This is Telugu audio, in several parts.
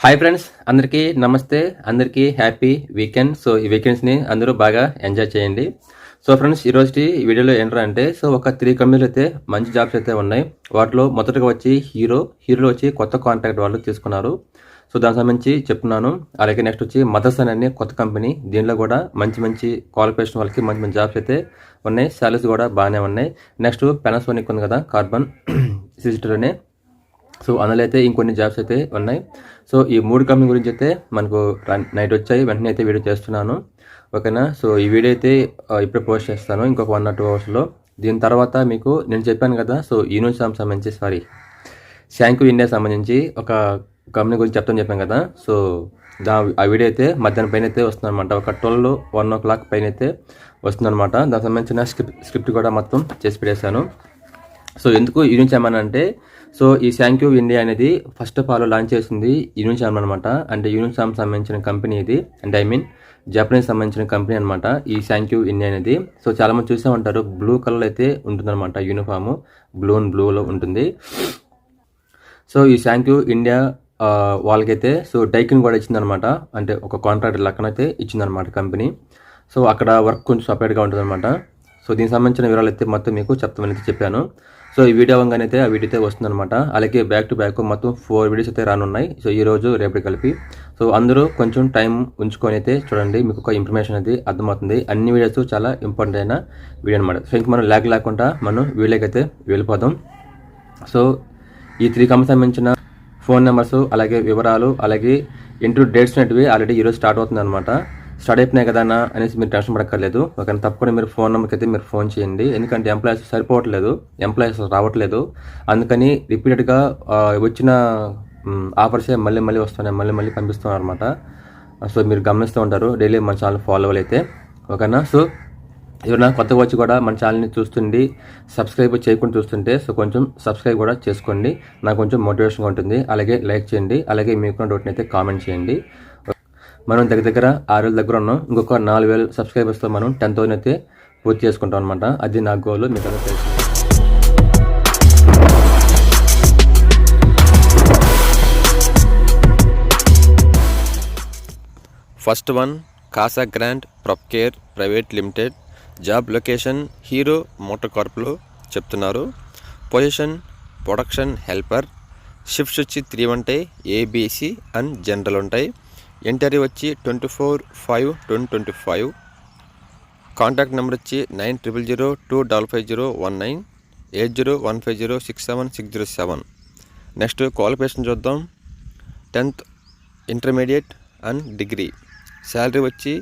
హాయ్ ఫ్రెండ్స్ అందరికీ నమస్తే అందరికీ హ్యాపీ వీకెండ్ సో ఈ వీకెండ్స్ని అందరూ బాగా ఎంజాయ్ చేయండి. సో ఫ్రెండ్స్ ఈరోజు ఈ వీడియోలో ఏంటంటే అంటే సో ఒక త్రీ కంపెనీలు అయితే మంచి జాబ్స్ అయితే ఉన్నాయి. వాటిలో మొదటగా వచ్చి హీరో హీరోలో వచ్చి కొత్త కాంట్రాక్ట్ వాళ్ళు తీసుకున్నారు. సో దానికి సంబంధించి చెప్తున్నాను. అలాగే నెక్స్ట్ వచ్చి మదర్సన్ అనే కొత్త కంపెనీ దీనిలో కూడా మంచి మంచి క్వాలిఫికేషన్ వాళ్ళకి మంచి మంచి జాబ్స్ అయితే ఉన్నాయి. శాలరీస్ కూడా బాగానే ఉన్నాయి. నెక్స్ట్ పెనాసోనిక్ ఉంది కదా కార్బన్ సిజిటర్నే సో అందులో అయితే ఇంకొన్ని జాబ్స్ అయితే ఉన్నాయి. సో ఈ మూడు కంపెనీ గురించి అయితే మనకు నైట్ వచ్చాయి. వెంటనే అయితే వీడియో చేస్తున్నాను. ఓకేనా? సో ఈ వీడియో అయితే ఇప్పుడే పోస్ట్ చేస్తాను. ఇంకొక వన్ ఆర్ టూ అవర్స్లో దీని తర్వాత మీకు నేను చెప్పాను కదా సో యూనిఫామ్ సంబంధించి సారీ శాంకు ఇండియా సంబంధించి ఒక కంపెనీ గురించి చెప్తాను చెప్పాను కదా. సో దా ఆ వీడియో అయితే మధ్యాహ్నం పైన అయితే వస్తుందన్నమాట. ఒక ట్వెల్వ్ వన్ ఓ క్లాక్ పైన అయితే వస్తుందన్నమాట. దానికి సంబంధించిన స్క్రిప్ట్ స్క్రిప్ట్ కూడా మొత్తం చేసి పెట్టేశాను. సో ఎందుకు యూనిచామ్ అని అంటే సో ఈ శాంక్యూ ఇండియా అనేది ఫస్ట్ ఆఫ్ ఆల్ లాంచ్ చేసింది యూనిచామ్ అనమాట అంటే యూనిచామ్ సంబంధించిన కంపెనీ ఇది. అంటే ఐ మీన్ జపనీస్ సంబంధించిన కంపెనీ అనమాట ఈ శాంక్యూ ఇండియా అనేది. సో చాలా మంది చూసే ఉంటారు. బ్లూ కలర్ అయితే ఉంటుందన్నమాట యూనిఫామ్ బ్లూ అండ్ బ్లూలో ఉంటుంది. సో ఈ శాంక్యూ ఇండియా వాళ్ళకైతే సో డైకిన్ కూడా ఇచ్చిందనమాట అంటే ఒక కాంట్రాక్ట్ లెక్కనైతే ఇచ్చిందనమాట కంపెనీ సో అక్కడ వర్క్ కొంచెం సపరేట్గా ఉంటుందన్నమాట. సో దీనికి సంబంధించిన వివరాలు అయితే మొత్తం మీకు చెప్తామని అయితే చెప్పాను. సో ఈ వీడియో అవ్వగానే అయితే ఆ వీడియో అయితే వస్తుందన్నమాట. అలాగే బ్యాక్ టు బ్యాక్ మొత్తం ఫోర్ వీడియోస్ అయితే రానున్నాయి. సో ఈ రోజు రేపటి కలిపి. సో అందరూ కొంచెం టైం ఉంచుకొని అయితే చూడండి మీకు ఒక ఇన్ఫర్మేషన్ అయితే అర్థమవుతుంది. అన్ని వీడియోస్ చాలా ఇంపార్టెంట్ అయిన వీడియో అనమాట సో ఇంక మనం ల్యాగ్ లేకుండా మనం వీడియోకైతే వెళ్ళిపోదాం. సో ఈ త్రీ కంపెనీ సంబంధించిన ఫోన్ నెంబర్స్ అలాగే వివరాలు అలాగే ఇంటర్వ్యూ డేట్స్ అనేటివి ఆల్రెడీ ఈరోజు స్టార్ట్ అవుతుంది అనమాట స్టార్ట్ అయిపోయినాయి కదా అన్న అనేసి మీరు టెన్షన్ పడక్కర్లేదు. ఒక తప్పకుండా మీరు ఫోన్ నెంబర్కి అయితే మీరు ఫోన్ చేయండి. ఎందుకంటే ఎంప్లాయీస్ సరిపోవట్లేదు. ఎంప్లాయీస్ రావట్లేదు. అందుకని రిపీటెడ్గా వచ్చిన ఆఫర్సే మళ్ళీ మళ్ళీ వస్తున్నాయి. మళ్ళీ మళ్ళీ పంపిస్తున్నారు అనమాట సో మీరు గమనిస్తూ ఉంటారు. డైలీ మన ఛానల్ ఫాలో అయితే ఓకేనా? సో ఎవరైనా కొత్తగా వచ్చి కూడా మన ఛానల్ని చూస్తుండి సబ్స్క్రైబ్ చేయకుండా చూస్తుంటే సో కొంచెం సబ్స్క్రైబ్ కూడా చేసుకోండి. నాకు కొంచెం మోటివేషన్గా ఉంటుంది. అలాగే లైక్ చేయండి. అలాగే మీకున్న డౌట్ని అయితే కామెంట్ చేయండి. మనం దగ్గర దగ్గర ఆరు వేల దగ్గర ఉన్నాం. ఇంకొక నాలుగు వేల సబ్స్క్రైబర్స్తో మనం టెన్ థౌసండ్ అయితే పూర్తి చేసుకుంటాం అనమాట అది నా గోల్ మీకు అందరూ తెలుసు first one Casagrand Propcare private limited job location Hero motor కార్ప్లో చెప్తున్నారు. పొజిషన్ ప్రొడక్షన్ హెల్పర్ షిఫ్ట్స్ వచ్చి త్రీ ఉంటాయి ఏబీసీ అండ్ జనరల్ ఉంటాయి. ఎంటరీ వచ్చి twenty four five twenty twenty five contact number వచ్చి nine triple zero two double five zero one nine eight zero one five zero six seven six zero seven next qualification చూద్దాం. Tenth intermediate and degree salary వచ్చి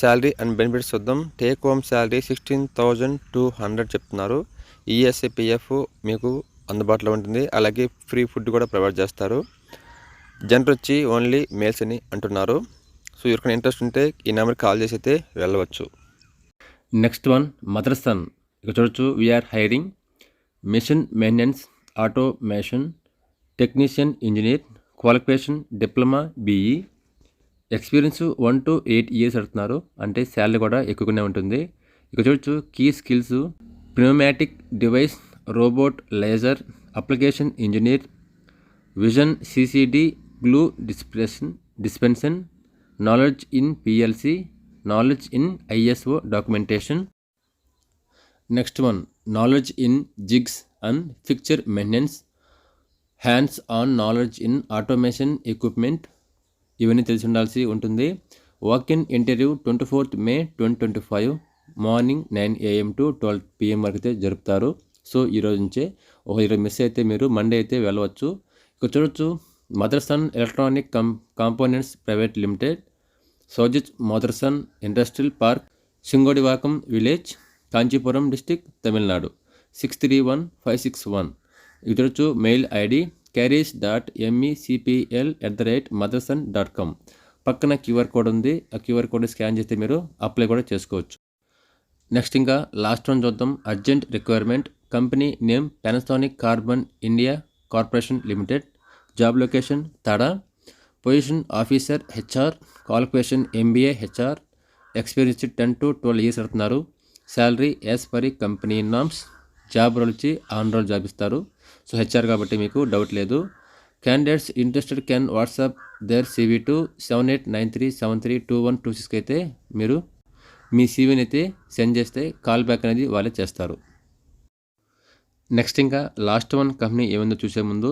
శాలరీ అండ్ బెనిఫిట్స్ చూద్దాం. Take home salary sixteen thousand two hundred చెప్తున్నారు. ఈఎస్ఏ పిఎఫ్ మీకు అందుబాటులో ఉంటుంది. అలాగే ఫ్రీ ఫుడ్ కూడా ప్రొవైడ్ చేస్తారు. జనరల్ వచ్చి ఓన్లీ మేల్స్ అని అంటున్నారు. సో ఎవరికైనా ఇంట్రెస్ట్ ఉంటే ఈ నెంబర్కి కాల్ చేసి అయితే వెళ్ళవచ్చు. Next one Motherson. ఇక చూడొచ్చు we are hiring machine maintenance automation technician engineer qualification diploma BE experience one to eight years అడుగుతున్నారు అంటే శాలరీ కూడా ఎక్కువగానే ఉంటుంది. ఇక చూడొచ్చు key skills pneumatic device robot laser application engineer vision CCD glue dispersion dispensation knowledge in PLC knowledge in ISO documentation next one knowledge in jigs and fixture maintenance hands on knowledge in automation equipment ఇవన్నీ తెలిసి ఉండాల్సి ఉంటుంది. Walk in interview twenty fourth May twenty twenty five morning nine AM to twelve PM వరకు అయితే జరుపుతారు. సో ఈరోజు నుంచే ఒక ఈరోజు మిస్ అయితే మీరు మండే అయితే వెళ్ళవచ్చు. ఇక్కడ చూడొచ్చు Motherson electronic cum components private limited Sojitz Motherson industrial park Singadivakkam village Kanchipuram district Tamil Nadu. Six three one five six one ఇది mail ID careers dot MECPL at the rate Motherson dot com పక్కన క్యూఆర్ కోడ్ ఉంది. ఆ క్యూఆర్ కోడ్ స్కాన్ చేస్తే మీరు అప్లై కూడా చేసుకోవచ్చు. నెక్స్ట్ ఇంకా లాస్ట్ వన్ చూద్దాం. Urgent requirement company name Panasonic carbon India corporation limited job location Tada position officer HR qualification MBA HR experience ten to twelve years అడుగుతున్నారు salary as per company norms job role వచ్చి ఆన్ రోల్ జాబ్ ఇస్తారు. సో హెచ్ఆర్ కాబట్టి మీకు డౌట్ లేదు. Candidates interested can WhatsApp their CV to seven eight nine three seven three two one two సిక్స్కి అయితే మీరు మీ సీవీని అయితే సెండ్ చేస్తే కాల్ బ్యాక్ అనేది వాళ్ళే చేస్తారు. నెక్స్ట్ ఇంకా లాస్ట్ వన్ కంపెనీ ఏముందో చూసే ముందు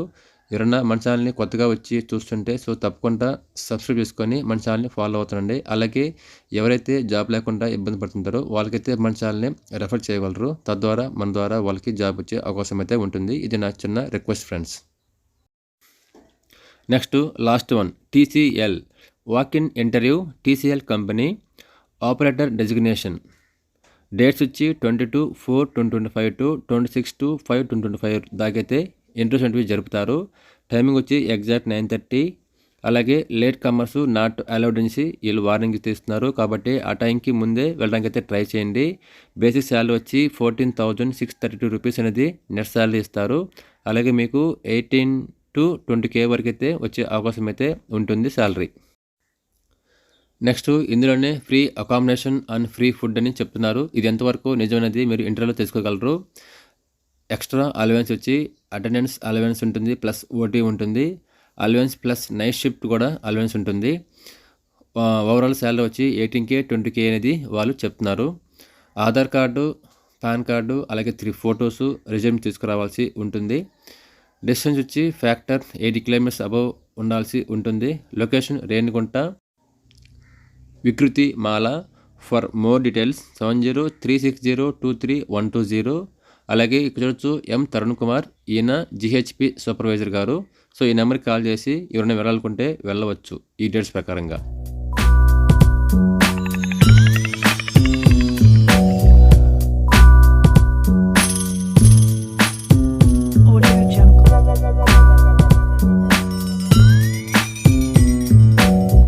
ఎవరన్నా మన ఛానల్ని కొత్తగా వచ్చి చూస్తుంటే సో తప్పకుండా సబ్స్క్రైబ్ చేసుకొని మన ఛానల్ని ఫాలో అవుతుండండి. అలాగే ఎవరైతే జాబ్ లేకుండా ఇబ్బంది పడుతుంటారో వాళ్ళకైతే మన ఛానల్ని రెఫర్ చేయగలరు. తద్వారా మన ద్వారా వాళ్ళకి జాబ్ వచ్చే అవకాశం అయితే ఉంటుంది. ఇది నా చిన్న request friends. Next last one TCL. Walk in interview TCL company operator designation. Dates వచ్చి twenty two four twenty twenty five to twenty six to five twenty twenty five దాకైతే interviews వంటివి జరుపుతారు. టైమింగ్ వచ్చి ఎగ్జాక్ట్ నైన్ థర్టీ. అలాగే లేట్ కమర్స్ నాట్ అలౌడ్ అనేసి వీళ్ళు వార్నింగ్ తీస్తున్నారు కాబట్టి ఆ టైంకి ముందే వెళ్ళడానికి అయితే ట్రై చేయండి. బేసిక్ శాలరీ వచ్చి fourteen thousand six thirty two rupees అనేది నెట్ శాలరీ ఇస్తారు. అలాగే మీకు ఎయిటీన్ టు ట్వంటీ కే వరకు అయితే వచ్చే అవకాశం అయితే ఉంటుంది శాలరీ. నెక్స్ట్ ఇందులోనే free accommodation and free food అని చెప్తున్నారు. ఇది ఎంతవరకు నిజమైనది మీరు ఇంటర్వ్యూలో తెలుసుకోగలరు. ఎక్స్ట్రా అలవెన్స్ వచ్చి అటెండెన్స్ అలవెన్స్ ఉంటుంది ప్లస్ ఓటీ ఉంటుంది. అలవెన్స్ ప్లస్ నైట్ షిఫ్ట్ కూడా అలవెన్స్ ఉంటుంది. ఓవరాల్ శాలరీ వచ్చి ఎయిటీన్ కే ట్వంటీ కే అనేది వాళ్ళు చెప్తున్నారు. ఆధార్ కార్డు పాన్ కార్డు అలాగే త్రీ ఫొటోస్ రిజ్యూమ్ తీసుకురావాల్సి ఉంటుంది. డిస్టెన్స్ వచ్చి ఫ్యాక్టర్ ఎయిటీ కిలోమీటర్స్ అబవ్ ఉండాల్సి ఉంటుంది. Location Renigunta. Vikruthamala. For more details seven zero three six zero two three one two zero అలాగే ఇక్కడ చూడొచ్చు ఎం తరుణ్ కుమార్ ఈయన జిహెచ్పి సూపర్వైజర్ గారు. సో ఈ నెంబర్కి కాల్ చేసి ఎవరైనా వెళ్ళాలనుకుంటే వెళ్ళవచ్చు ఈ డేట్స్ ప్రకారంగా.